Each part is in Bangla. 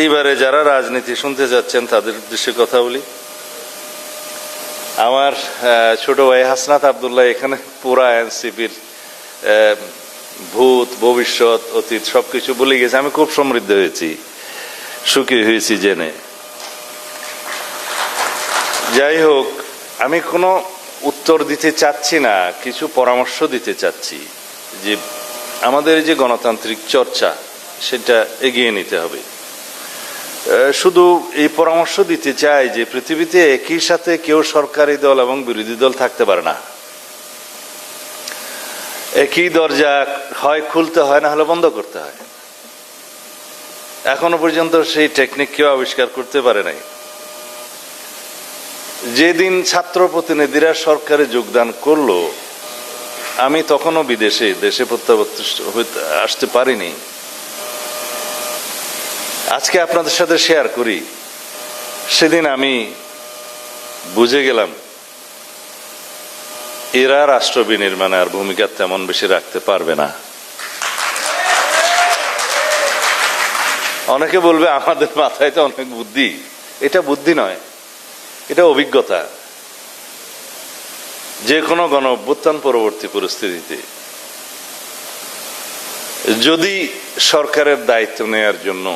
এইবারে যারা রাজনীতি শুনতে যাচ্ছেন, তাদের উদ্দেশ্যে কথা বলি। আমার ছোট ভাই হাসনাত আবদুল্লাহ এখানে পুরা এনসিপির ভূত, ভবিষ্যৎ, অতীত সবকিছু বলে গেছে। আমি খুব সমৃদ্ধ হয়েছি, সুখী হয়েছি জেনে। যাই হোক, আমি কোনো উত্তর দিতে চাচ্ছি না, কিছু পরামর্শ দিতে চাচ্ছি যে আমাদের যে গণতান্ত্রিক চর্চা, সেটা এগিয়ে নিতে হবে। শুধু এই পরামর্শ দিতে চাই যে পৃথিবীতে একই সাথে কেউ সরকারি দল এবং বিরোধী দল থাকতে পারে না। একই দরজা হয়, খুলতে হয়, না হলে বন্ধ করতে হয়। এখনও পর্যন্ত সেই টেকনিক কেউ আবিষ্কার করতে পারে নাই। যেদিন ছাত্র প্রতিনিধিরা সরকারে যোগদান করল, আমি তখনও বিদেশে, দেশে প্রত্যাবর্তন হইতে- আসতে পারিনি। আজকে আপনাদের সাথে শেয়ার করি। সেদিন আমি বুঝে গেলাম, এরা রাষ্ট্র বিনির্মাণে আর ভূমিকা তেমন বেশি রাখতে পারবে না। অনেকে বলবে, আমাদের মাথায় তো অনেক বুদ্ধি। এটা বুদ্ধি নয়, এটা অভিজ্ঞতা। যে কোনো গণ অভ্যুত্থান পরবর্তী পরিস্থিতিতে, যদি সরকারের দায়িত্ব নেয়ার জন্য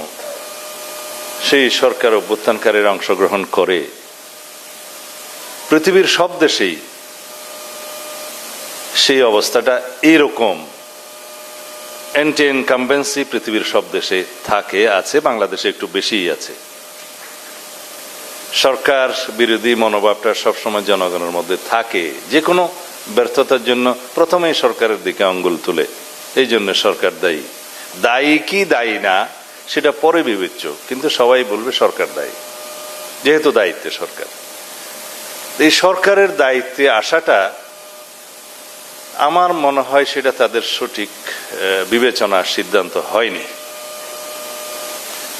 সেই সরকার অভ্যুত্থানকারীর অংশগ্রহণ করে। পৃথিবীর সব দেশেই সেই অবস্থাটা এইরকম অ্যান্টি ইনকামবেন্সি পৃথিবীর সব দেশে থাকে, আছে, বাংলাদেশে একটু বেশিই আছে। সরকার বিরোধী মনোভাবটা সবসময় জনগণের মধ্যে থাকে। যে কোনো ব্যর্থতার জন্য প্রথমেই সরকারের দিকে আঙ্গুল তুলে। এই জন্য সরকার দায়ী। দায়ী কি দায়ী না সেটা পরে বিবেচ্য কিন্তু সবাই বলবে সরকার দায়ী যেহেতু দায়িত্বে সরকার। এই সরকারের দায়িত্বে আসাটা আমার মনে হয় সেটা তাদের সঠিক আহ, বিবেচনার সিদ্ধান্ত হয়নি।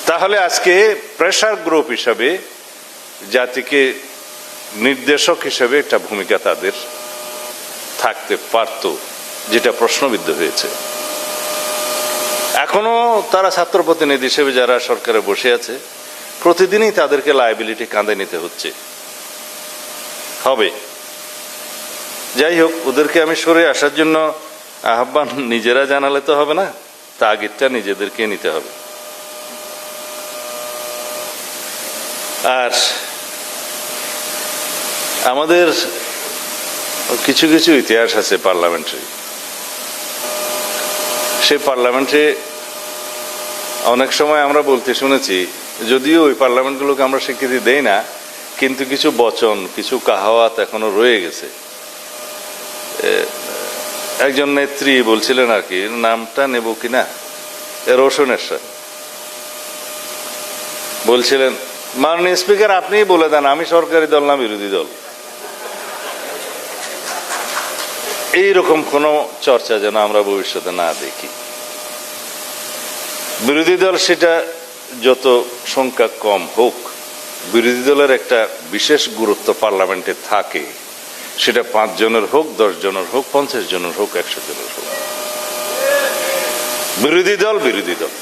তাহলে আজকে প্রেশার গ্রুপ হিসাবে জাতিকে নির্দেশক হিসেবে একটা ভূমিকা তাদের থাকতে পারত যেটা প্রশ্নবিদ্ধ হয়েছে। এখনও তারা ছাত্র প্রতিনিধি হিসেবে যারা সরকারে বসে আছে, প্রতিদিনই তাদেরকে লাইবিলিটি কাঁধে নিতে হচ্ছে। হবে। যাই হোক, ওদেরকে আমি সরে আসার জন্য আহ্বান নিজেরা জানালে তো হবে না, তাগিদটা নিজেদেরকে নিতে হবে। আর আমাদের কিছু কিছু ইতিহাস আছে পার্লামেন্টারি। সেই পার্লামেন্টে অনেক সময় আমরা বলতে শুনেছি, যদিও ওই পার্লামেন্টগুলোকে আমরা স্বীকৃতি দেই না, কিন্তু কিছু বচন, কিছু কাহাওয়াত এখনও রয়ে গেছে। একজন নেত্রী বলছিলেন আর কি নামটা নেব কিনা? এ সাথে বলছিলেন, মাননীয় স্পিকার, আপনিই বলে দেন, আমি সরকারি দল না বিরোধী দল? এইরকম কোন চর্চা যেন আমরা ভবিষ্যতে না দেখি। বিরোধী দল সেটা যত সংখ্যা কম হোক, বিরোধী দলের একটা বিশেষ গুরুত্ব পার্লামেন্টে থাকে। সেটা পাঁচ জনের হোক, দশ জনের হোক, পঞ্চাশ জনের হোক, একশো জনের হোক। বিরোধী দল বিরোধী দল।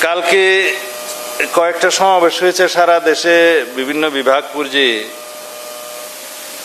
কালকে কয়েকটা সমাবেশ হয়েছে সারা দেশে, বিভিন্ন বিভাগ পর্যায়ে।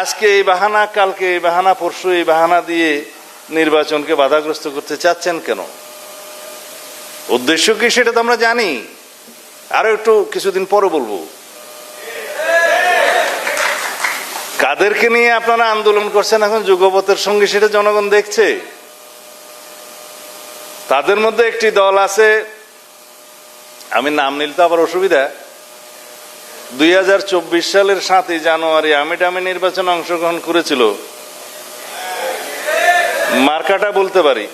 আজকে এই বাহানা, কালকে এই বাহানা, পরশু এই বাহানা দিয়ে নির্বাচনকে বাধাগ্রস্ত করতে চাচ্ছেন কেন? উদ্দেশ্য কি সেটা তো আমরা জানি। আরও একটু কিছুদিন পরে বলব। কাদেরকে নিয়ে আপনারা আন্দোলন করছেন এখন যুগপথের সঙ্গে সেটা জনগণ দেখছে। তাদের মধ্যে একটি দল আছে, আমি নাম নিলে তো আবার অসুবিধা। দুই হাজার চব্বিশ সালের সাতই জানুয়ারি আমিটামি নির্বাচনে অংশগ্রহণ করেছিল। মার্কাটা বলতে পারি?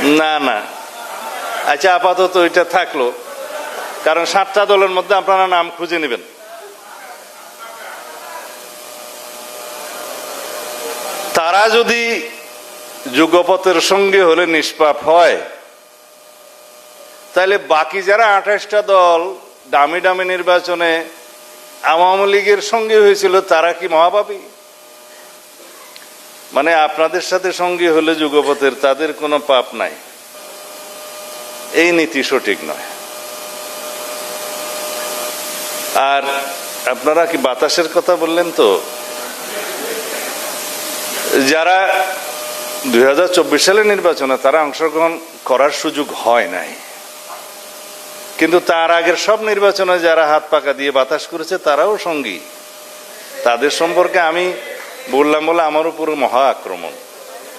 না না। আচ্ছা আপাতত এটা থাকল। কারণ সাতটা দলের মধ্যে আপনারা নাম খুঁজে নেবেন। তারা যদি যুগপথের সঙ্গে হলে নিষ্পাপ হয়, তাহলে বাকি যারা আঠাশটা দল দামি দামি নির্বাচনে আওয়ামী লীগের সঙ্গে হয়েছিল তারা কি মহাপাপী? মানে আপনাদের সাথে সঙ্গী হলে যুগপথের তাদের কোনো পাপ নাই। এই নীতি সঠিক নয়। আর আপনারা কি বাতাসের কথা বললেন তো? যারা দুই হাজার চব্বিশ সালে নির্বাচনে তারা অংশগ্রহণ করার সুযোগ হয় নাই। কিন্তু তার আগের সব নির্বাচনে যারা হাত পাকা দিয়ে বাতাস করেছে, তারাও সঙ্গী। তাদের সম্পর্কে আমি বললাম বলে আমার উপর মহা আক্রমণ।